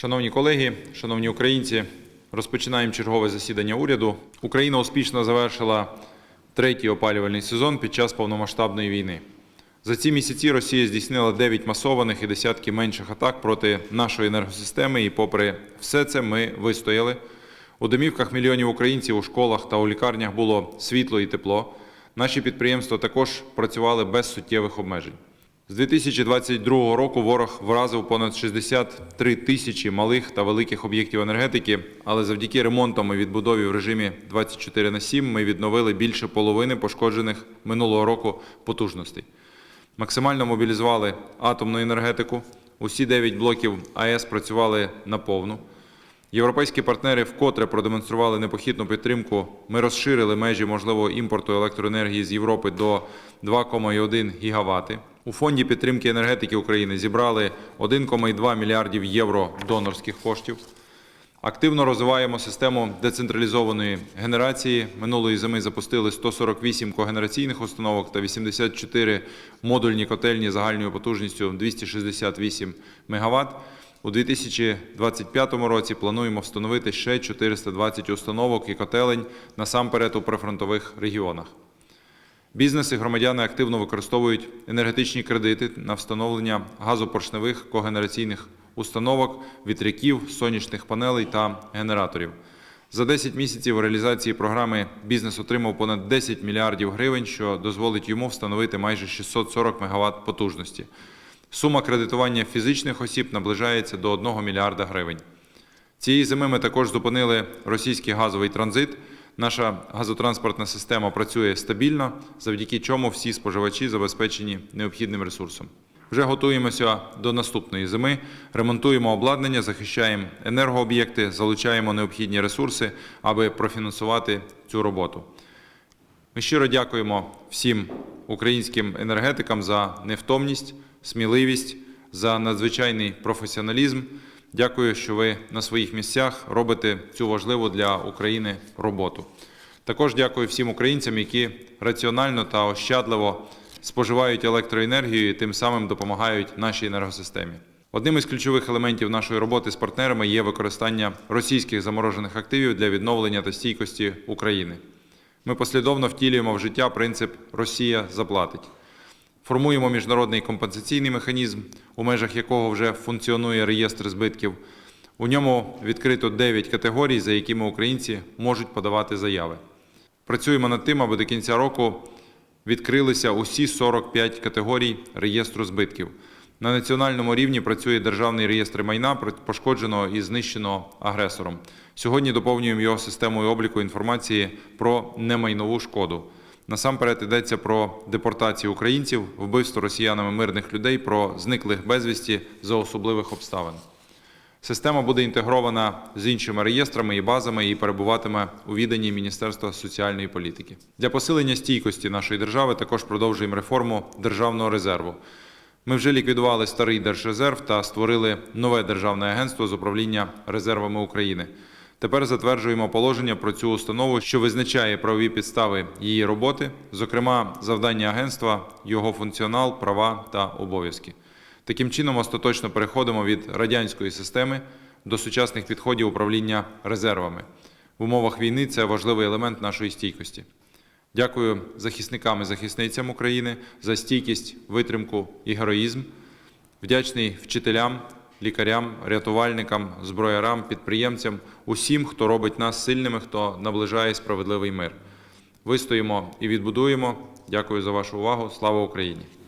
Шановні колеги, шановні українці, розпочинаємо чергове засідання уряду. Україна успішно завершила третій опалювальний сезон під час повномасштабної війни. За ці місяці Росія здійснила 9 масованих і десятки менших атак проти нашої енергосистеми, і попри все це ми вистояли. У домівках мільйонів українців у школах та у лікарнях було світло і тепло. Наші підприємства також працювали без суттєвих обмежень. З 2022 року ворог вразив понад 63 тисячі малих та великих об'єктів енергетики, але завдяки ремонтам і відбудові в режимі 24 на 7 ми відновили більше половини пошкоджених минулого року потужностей. Максимально мобілізували атомну енергетику. Усі 9 блоків АЕС працювали наповну. Європейські партнери вкотре продемонстрували непохитну підтримку. Ми розширили межі можливого імпорту електроенергії з Європи до 2,1 гігавати. У фонді підтримки енергетики України зібрали 1,2 мільярдів євро донорських коштів. Активно розвиваємо систему децентралізованої генерації. Минулої зими запустили 148 когенераційних установок та 84 модульні котельні загальною потужністю 268 МВт. У 2025 році плануємо встановити ще 420 установок і котелень насамперед у прифронтових регіонах. Бізнес і громадяни активно використовують енергетичні кредити на встановлення газопоршневих когенераційних установок, вітряків, сонячних панелей та генераторів. За 10 місяців реалізації програми бізнес отримав понад 10 мільярдів гривень, що дозволить йому встановити майже 640 МВт потужності. Сума кредитування фізичних осіб наближається до 1 мільярда гривень. Цієї зими ми також зупинили російський газовий транзит. Наша газотранспортна система працює стабільно, завдяки чому всі споживачі забезпечені необхідним ресурсом. Вже готуємося до наступної зими, ремонтуємо обладнання, захищаємо енергооб'єкти, залучаємо необхідні ресурси, аби профінансувати цю роботу. Ми щиро дякуємо всім українським енергетикам за невтомність, сміливість, за надзвичайний професіоналізм. Дякую, що ви на своїх місцях робите цю важливу для України роботу. Також дякую всім українцям, які раціонально та ощадливо споживають електроенергію і тим самим допомагають нашій енергосистемі. Одним із ключових елементів нашої роботи з партнерами є використання російських заморожених активів для відновлення та стійкості України. Ми послідовно втілюємо в життя принцип Росія заплатить. Формуємо міжнародний компенсаційний механізм, у межах якого вже функціонує реєстр збитків. У ньому відкрито 9 категорій, за якими українці можуть подавати заяви. Працюємо над тим, аби до кінця року відкрилися усі 45 категорій реєстру збитків. На національному рівні працює державний реєстр майна, пошкодженого і знищеного агресором. Сьогодні доповнюємо його системою обліку інформації про немайнову шкоду. Насамперед йдеться про депортацію українців, вбивство росіянами мирних людей, про зниклих безвісті за особливих обставин. Система буде інтегрована з іншими реєстрами і базами і перебуватиме у віданні Міністерства соціальної політики. Для посилення стійкості нашої держави також продовжуємо реформу державного резерву. Ми вже ліквідували старий держрезерв та створили нове державне агентство з управління резервами України. Тепер затверджуємо положення про цю установу, що визначає правові підстави її роботи, зокрема завдання агентства, його функціонал, права та обов'язки. Таким чином, остаточно переходимо від радянської системи до сучасних підходів управління резервами. В умовах війни це важливий елемент нашої стійкості. Дякую захисникам і захисницям України за стійкість, витримку і героїзм. Вдячний вчителям, лікарям, рятувальникам, зброярам, підприємцям, усім, хто робить нас сильними, хто наближає справедливий мир. Вистоїмо і відбудуємо. Дякую за вашу увагу. Слава Україні!